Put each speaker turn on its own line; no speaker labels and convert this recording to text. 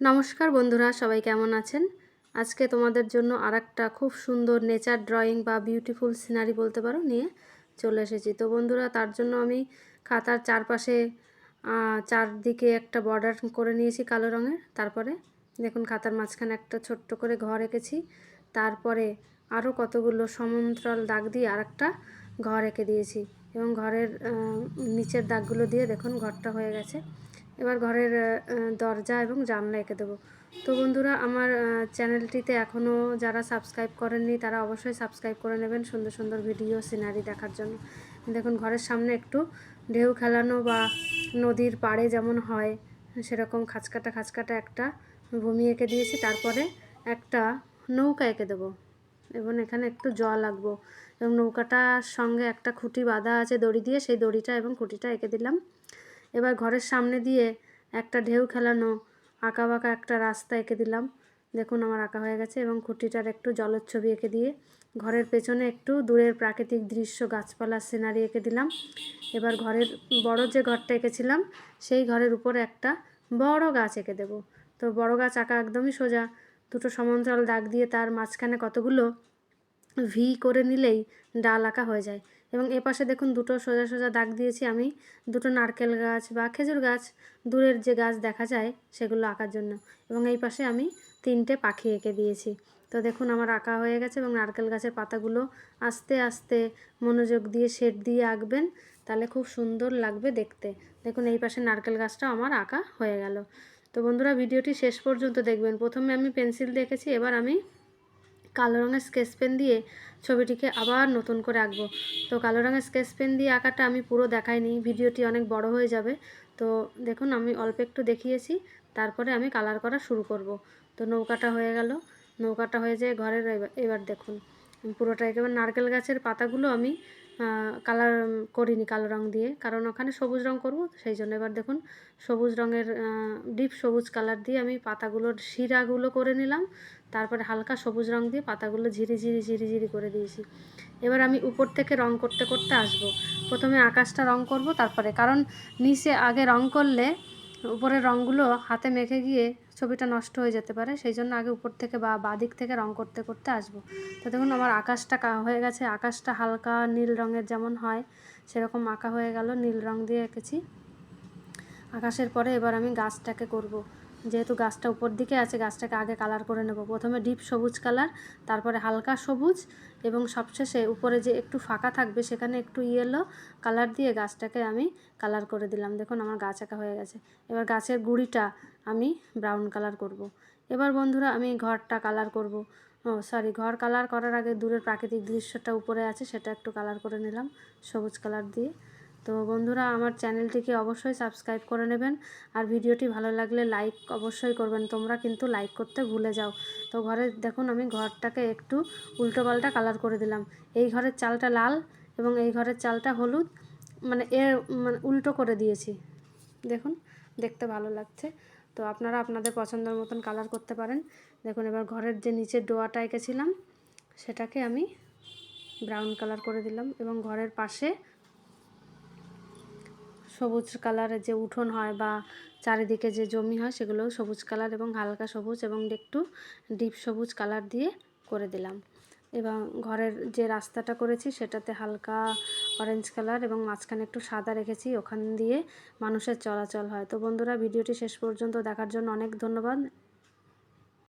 নমস্কার বন্ধুরা, সবাই কেমন আছেন? আজকে তোমাদের জন্য আর খুব সুন্দর নেচার ড্রয়িং বা বিউটিফুল সিনারি বলতে পারো নিয়ে চলে এসেছি। তো বন্ধুরা, তার জন্য আমি খাতার চারপাশে চারদিকে একটা বর্ডার করে নিয়েছি কালো রঙের। তারপরে দেখুন, খাতার মাঝখানে একটা ছোট্ট করে ঘর এঁকেছি। তারপরে আরও কতগুলো সমান্তরাল দাগ দিয়ে আর একটা ঘর এঁকে দিয়েছি। এবং ঘরের নিচের দাগগুলো দিয়ে দেখুন, ঘরটা হয়ে গেছে। এবার ঘরের দরজা এবং জানলা এঁকে দেবো। তো বন্ধুরা, আমার চ্যানেলটিতে এখনও যারা সাবস্ক্রাইব করেননি, তারা অবশ্যই সাবস্ক্রাইব করে নেবেন সুন্দর সুন্দর ভিডিও, সিনারি দেখার জন্য। দেখুন, ঘরের সামনে একটু ঢেউ খেলানো বা নদীর পাড়ে যেমন হয়, সেরকম খাঁচকাটা খাঁচকাটা একটা ভূমি এঁকে দিয়েছি। তারপরে একটা নৌকা এঁকে দেবো এবং এখানে একটু জল আঁকবো এবং নৌকাটার সঙ্গে একটা খুঁটি বাঁধা আছে দড়ি দিয়ে, সেই দড়িটা এবং খুঁটিটা এঁকে দিলাম। এবার ঘরের সামনে দিয়ে একটা ঢেউ খেলানো আঁকা বাঁকা একটা রাস্তা এঁকে দিলাম। দেখুন আমার আঁকা হয়ে গেছে এবং খুঁটিটার একটু জলচ্ছবি এঁকে দিয়ে ঘরের পেছনে একটু দূরের প্রাকৃতিক দৃশ্য গাছপালার সিনারি এঁকে দিলাম। এবার ঘরের বড় যে ঘরটা এঁকেছিলাম, সেই ঘরের উপরে একটা বড় গাছ এঁকে দেবো। তো বড় গাছ আঁকা একদমই সোজা। দুটো সমান্তরাল দাগ দিয়ে তার মাঝখানে কতগুলো ভি করে নিলেই ডাল আঁকা হয়ে যায়। এবং এ পাশে দেখুন দুটো সোজা সোজা দাগ দিয়েছি আমি। দুটো নারকেল গাছ বা খেজুর গাছ দূরের যে গাছ দেখা যায় সেগুলো আঁকার জন্য। এবং এই পাশে আমি তিনটে পাখি এঁকে দিয়েছি। তো দেখুন আমার আঁকা হয়ে গেছে এবং নারকেল গাছের পাতাগুলো আস্তে আস্তে মনোযোগ দিয়ে শেড দিয়ে আঁকবেন, তাহলে খুব সুন্দর লাগবে দেখতে। দেখুন এই পাশে নারকেল গাছটাও আমার আঁকা হয়ে গেল। তো বন্ধুরা, ভিডিওটি শেষ পর্যন্ত দেখবেন। প্রথমে আমি পেন্সিল দেখেছি এবার আমি কালো রঙের স্কেচ পেন দিয়ে ছবিটিকে আবার নতুন করে আঁকবো। তো কালো রঙের স্কেচ পেন দিয়ে আঁকাটা আমি পুরো দেখাইনি, ভিডিওটি অনেক বড় হয়ে যাবে। তো দেখুন, আমি অল্প একটু দেখিয়েছি, তারপরে আমি কালার করা শুরু করব। তো নৌকাটা হয়ে গেল। নৌকাটা হয়ে যায় ঘরের এবার- দেখুন পুরোটা একেবারে নারকেল গাছের পাতাগুলো আমি কালার করিনি কালো রং দিয়ে। কারণ ওখানে সবুজ রং করব সেই জন্য এবার দেখুন, সবুজ রঙের ডিপ সবুজ কালার দিয়ে আমি পাতাগুলোর শিরাগুলো করে নিলাম। তারপরে হালকা সবুজ রং দিয়ে পাতাগুলো ঝিরি ঝিরি ঝিরি ঝিরি করে দিয়েছি। এবার আমি উপর থেকে রং করতে করতে আসব। প্রথমে আকাশটা রং করব, তারপরে, কারণ নিচে আগে রং করলে উপরের রঙগুলো হাতে মেখে গিয়ে ছবিটা নষ্ট হয়ে যেতে পারে, সেই জন্য আগে উপর থেকে বা বাদিক থেকে রং করতে করতে আসব। তো দেখুন আমার আকাশটা হয়ে গেছে, আকাশটা হালকা নীল রঙের যেমন হয়, সেরকম আঁকা হয়ে গেল, নীল রং দিয়ে এঁকেছি। আকাশের পরে এবার আমি গাছটাকে করব। যেহেতু গাছটা উপর দিকে আছে, গাছটাকে আগে কালার করে নেব। প্রথমে ডিপ সবুজ কালার তারপরে হালকা সবুজ এবং সবশেষে উপরে যে একটু ফাঁকা থাকবে সেখানে একটু ইয়েলো কালার দিয়ে গাছটাকে আমি কালার করে দিলাম। দেখুন আমার গাছ আঁকা হয়ে গেছে। এবার গাছের গুঁড়িটা আমি ব্রাউন কালার করব। এবার বন্ধুরা আমি ঘরটা কালার করব। ও সরি ঘর কালার করার আগে দূরের প্রাকৃতিক দৃশ্যটা উপরে আছে, সেটা একটু কালার করে নিলাম সবুজ কালার দিয়ে। তো বন্ধুরা, আমার চ্যানেলটিকে অবশ্যই সাবস্ক্রাইব করে নেবেন আর ভিডিওটি ভালো লাগলে লাইক অবশ্যই করবেন। তোমরা কিন্তু লাইক করতে ভুলে যাও। তো ঘরে দেখুন, আমি ঘরটাকে একটু উল্টো পাল্টা কালার করে দিলাম। এই ঘরের চালটা লাল এবং এই ঘরের চালটা হলুদ মানে এর মানে উল্টো করে দিয়েছি। দেখুন, দেখতে ভালো লাগছে। তো আপনারা আপনাদের পছন্দের মতন কালার করতে পারেন। দেখুন, এবার ঘরের যে নিচের ডোয়াটা এঁকেছিলাম, সেটাকে আমি ব্রাউন কালার করে দিলাম এবং ঘরের পাশে সবুজ কালারের যে উঠোন হয় বা চারিদিকে যে জমি হয় সেগুলো সবুজ কালার এবং হালকা সবুজ এবং একটু ডিপ সবুজ কালার দিয়ে করে দিলাম। এবং ঘরের যে রাস্তাটা করেছি সেটাতে হালকা অরেঞ্জ কালার এবং মাঝখানে একটু সাদা রেখেছি, ওখান দিয়ে মানুষের চলাচল হয়। তো বন্ধুরা, ভিডিওটি শেষ পর্যন্ত দেখার জন্য অনেক ধন্যবাদ।